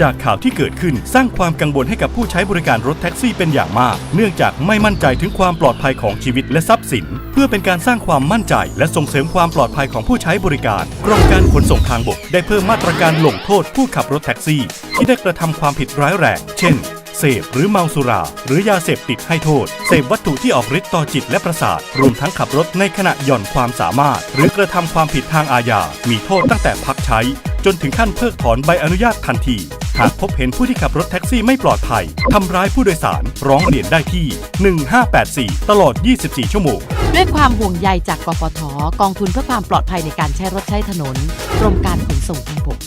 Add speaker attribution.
Speaker 1: จากข่าวที่เกิดขึ้นสร้างความกังวลให้กับผู้ใช้บริการรถแท็กซี่เป็นอย่างมาก เนื่องจากไม่มั่นใจถึงความปลอดภัยของชีวิตและทรัพย์สิน เพื่อเป็นการสร้างความมั่นใจ และส่งเสริมความปลอดภัยของผู้ใช้บริการกรมการขนส่งทางบกได้เพิ่มมาตรการลงโทษผู้ขับรถแท็กซี่ ที่ได้กระทำความผิดร้ายแรงเช่นเสพหรือเมาสุรา หรือยาเสพติดให้โทษ เสพวัตถุที่ออกฤทธิ์ต่อจิตและประสาท รวมทั้งขับรถในขณะหย่อนความสามารถ หรือกระทำความผิดทางอาญา มีโทษตั้งแต่พักใช้ จนถึงขั้นเพิกถอนใบอนุญาตทันที หากพบเห็นผู้ที่ขับรถแท็กซี่ไม่ปลอดภัย ทำร้ายผู้โดยสาร ร้องเรียนได้ที่ 1584 ตลอด 24 ชั่วโมง
Speaker 2: ด้วยความห่วงใยจากกปทกองทุนเพื่อความปลอดภัยในการใช้รถใช้ถนนกรมการขนส่งทางบก